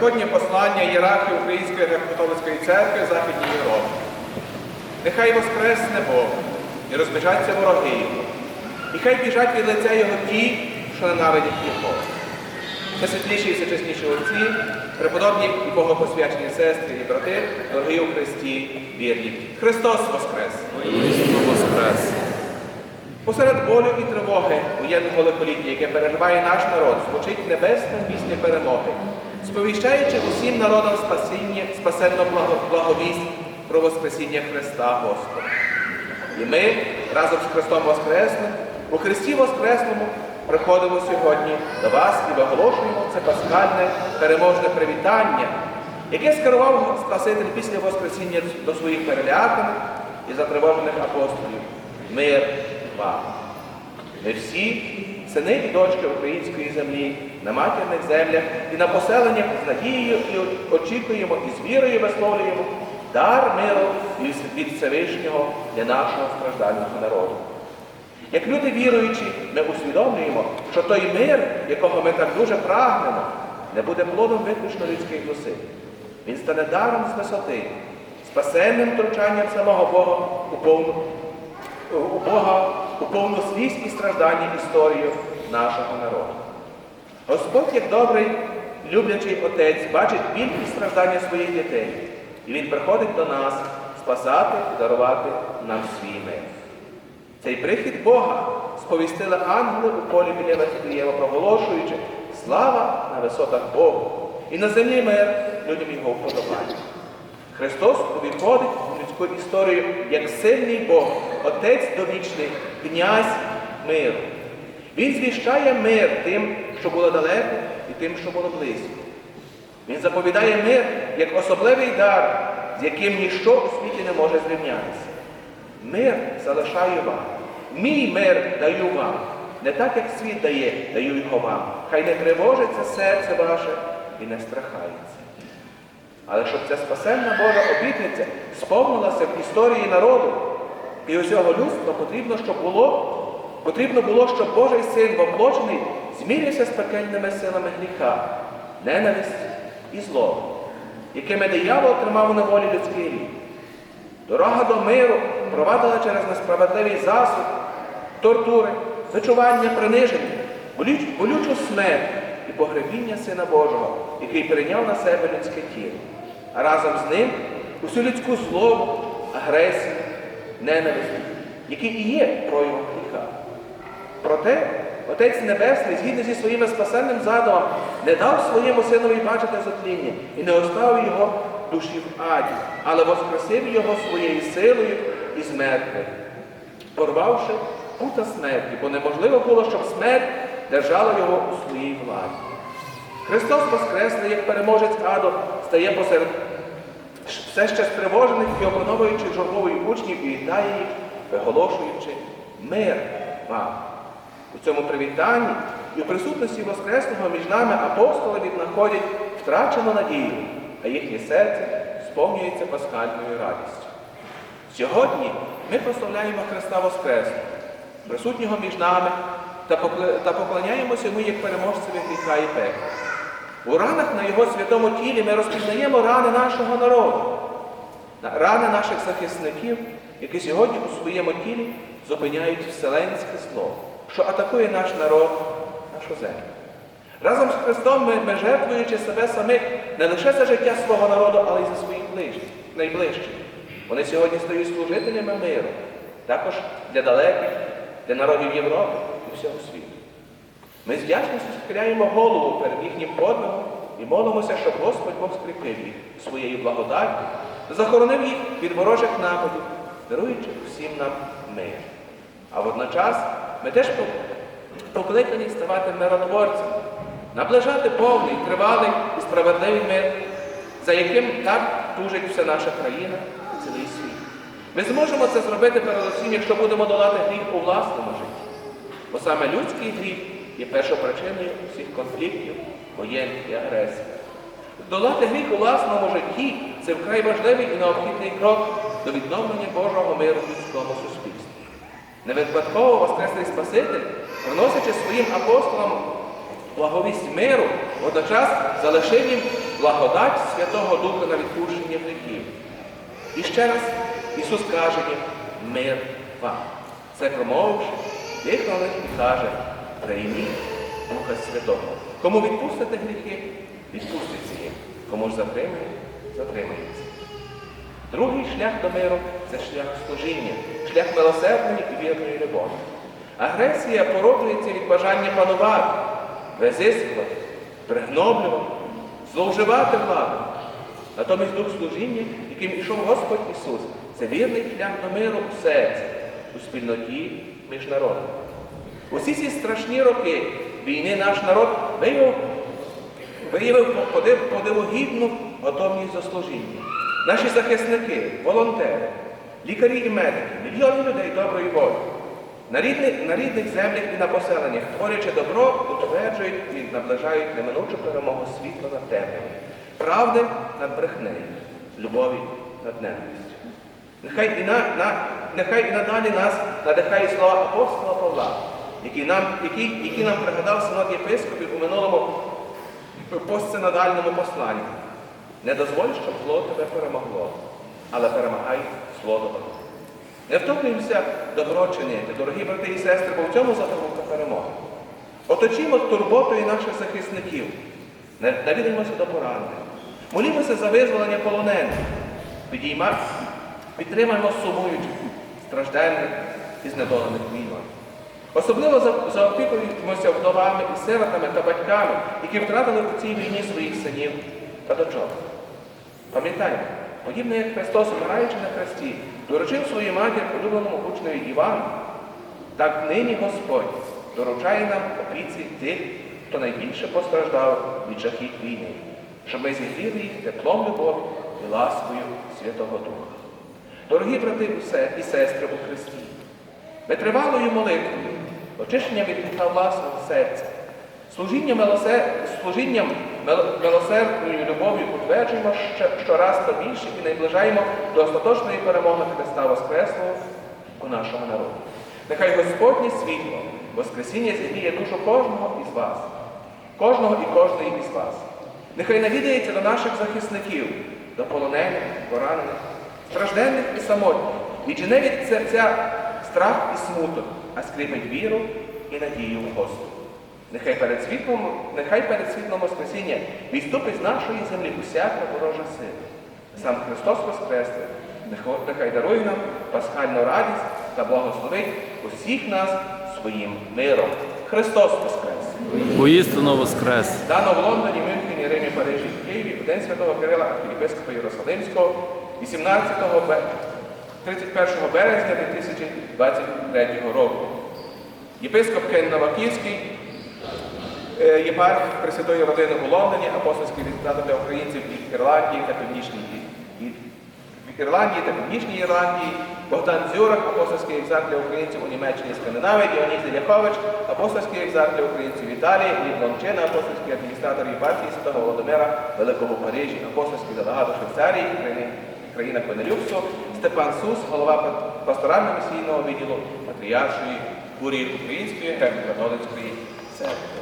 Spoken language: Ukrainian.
Великоднє послання ієрархії Української греко-католицької церкви в Західній Європі. Нехай воскресне Бог і розбіжаться вороги Його. І хай біжать від лиця Його ті, що ненавидять Його. Найсвітліші і всечесніші отці, преподобні і богопосвячені сестри і брати, дорогі у Христі, вірні. Христос Воскрес! Воскрес! Посеред болю і тривоги воєнного лихоліття, яке переживає наш народ, звучить небесна пісня перемоги, сповіщаючи усім народам спасіння, спасенно благовість про Воскресіння Христа Господа. І ми разом з Христом Воскресним у Христі Воскресному приходимо сьогодні до вас і виголошуємо це пасхальне переможне привітання, яке скерував Спаситель після Воскресіння до своїх переляканих і затривожених апостолів. Мир вам! Ми всі, сини і дочки української землі, на матірних землях і на поселеннях з надією і очікуємо і з вірою висловлюємо дар миру від Всевишнього для нашого страждального народу. Як люди віруючі, ми усвідомлюємо, що той мир, якого ми так дуже прагнемо, не буде плодом виключно людських зусиль. Він стане даром з висоти, спасенним втручанням самого Бога у повну, у Бога у повну слізь і страждання історію нашого народу. Господь, як добрий, люблячий отець, бачить біль і страждання своїх дітей, і Він приходить до нас спасати і дарувати нам свій мир. Цей прихід Бога сповістили ангели у полі біля Вифлеєма, проголошуючи слава на висотах Богу і на землі мир людям його вподобання. Христос увіходить людську історію як сильний Бог, Отець довічний, князь миру. Він звіщає мир тим, що було далеко, і тим, що було близько. Він заповідає мир як особливий дар, з яким ніщо у світі не може зрівнятися. Мир залишаю вам. Мій мир даю вам. Не так, як світ дає, даю його вам. Хай не тривожиться серце ваше і не страхається. Але щоб ця спасенна Божа обітниця сповнилася в історії народу і усього людства, потрібно, щоб було, потрібно було, щоб Божий син воплочений змірився з пекельними силами гріха, ненависті і злом, якими диявол тримав у неволі людський рід. Дорога до миру провадила через несправедливий засуд, тортури, бичування, приниження, болючу смерть погребіння Сина Божого, який прийняв на себе людське тіло, а разом з ним усю людську злобу, агресію, ненависть, які і є проявом гріха. Проте Отець Небесний, згідно зі своїм спасенним задумом, не дав своєму синові бачити затління і не оставив його душі в аді, але воскресив його своєю силою і смертю, порвавши пута смерті, бо неможливо було, щоб смерть держала його у своїй владі. Христос Воскресний, як переможець аду, стає посеред все ще стривожених і опановуючи журбової учнів і вітає їх, виголошуючи мир вам. У цьому привітанні і у присутності Воскресного між нами апостоли віднаходять втрачену надію, а їхнє серце сповнюється пасхальною радістю. Сьогодні ми прославляємо Христа Воскресного, присутнього між нами, та поклоняємося йому як переможцеві гріха і пекла. У ранах на Його святому тілі ми розпізнаємо рани нашого народу, рани наших захисників, які сьогодні у своєму тілі зупиняють вселенське зло, що атакує наш народ, нашу землю. Разом з Христом ми, ми жертвуючи себе самих не лише за життя свого народу, але й за своїх ближніх, найближчих. Вони сьогодні стають служителями миру, також для далеких, для народів Європи і всього світу. Ми з вдячністю схиляємо голову перед їхнім подвигом і молимося, щоб Господь Бог скріпив їх своєю благодаттю, захоронив їх від ворожих нападів, даруючи всім нам мир. А водночас ми теж покликані ставати миротворцями, наближати повний, тривалий і справедливий мир, за яким так тужить вся наша країна і цілий світ. Ми зможемо це зробити передусім, якщо будемо долати гріх у власному житті. Бо саме людський гріх є першопричиною всіх конфліктів, воєн і агресії. Долати гріх у власному житті це вкрай важливий і необхідний крок до відновлення Божого миру в людському суспільстві. Невипадково Воскреслий Спаситель, приносячи своїм апостолам благовість миру, водночас залишив їм благодать Святого Духа на відпущення гріхів. І ще раз Ісус каже їм мир вам. Це промовивши, дихали і каже, прийміть Духа Святого. Кому відпустите гріхи, відпуститься їм. Кому ж затримає, затримається. Другий шлях до миру це шлях служіння, шлях милосердної і вірної любові. Агресія породжується від бажання панувати, визискувати, пригноблювати, зловживати владу. Натомість дух служіння, яким ішов Господь Ісус, це вірний шлях до миру у серці, у спільноті між народами. Усі ці страшні роки війни наш народ виявив виявив подив- подивогідну готовність до служіння. Наші захисники, волонтери, лікарі і медики, мільйони людей доброї волі. На рідних, на рідних землях і на поселеннях, творячи добро, утверджують і наближають неминучу перемогу світла над темрявою, правди над брехнею, любові над ненавистю. Нехай і, на, на, нехай і надалі нас надихає слова апостола Павла, які нам, які, які нам пригадав синод єпископів у минулому постсинодальному посланні. Не дозволь, щоб зло тебе перемогло, але перемагай добро. Не втомлюємося добро чинити, дорогі брати і сестри, бо в цьому запорука перемоги. Оточімо турботою наших захисників, Не- навідаємося до поранених, молімося за визволення полонених, підійма, підтримаємо сумуючих, стражденних і знедолених війною. Особливо заопікуємося вдовами і сиротами та батьками, які втратили у цій війні своїх синів та дочок. Пам'ятаємо, подібно як Христос, умираючи на хресті, доручив своїй матір улюбленому учневі Івану, так нині Господь доручає нам опіці тих, хто найбільше постраждав від жахіть війни, щоб ми зігріли їх теплом любові і ласкою Святого Духа. Дорогі брати і сестри у Христі, витривалою молитвою, очищенням від гріха власного серця, служінням, служінням мил- милосердною любов'ю утверджуємо щораз та більше і наближаємо до остаточної перемоги Христа Воскреслого у нашому народі. Нехай Господнє світло, Воскресіння зігріє душу кожного із вас, кожного і кожної із вас. Нехай навідається до наших захисників, до полонених, поранених, стражденних і самотніх, і чи не від серця страх і смуток, а скріпить віру і надію в Господа. Нехай перед світлом, нехай перед світлом Воскресіння відступить з нашої землі усяка ворожа сила. Сам Христос Воскресне, нехай дарує нам пасхальну радість та благословить усіх нас своїм миром. Христос Воскрес! Воістину воскрес. Дано в Лондоні, Мюнхені, Римі, Парижі, Києві у День Святого Кирила архієпископа Єрусалимського 18 31 березня 2023 року. Єпископ Кен Новаківський, е, єпарх Пресвятої родини у Лондоні, апостольський відправ для українців в Ірландії та Північній Ірландії та Північній Ірландії, Богдан Дзюрак, апостольський екзарх для українців у Німеччині і Скандинавії, Діонізій Ляхович, апостольський екзарх для українців в Італії, Лів Лончина, апостольський адміністратор єпархії Святого Володимира Великого Парижі, апостольський делегат у Швейцарії, країна Пенелюксу, Степан Сус, голова пасторально-місійного відділу Патріаршої курії Української греко-католицької церкви.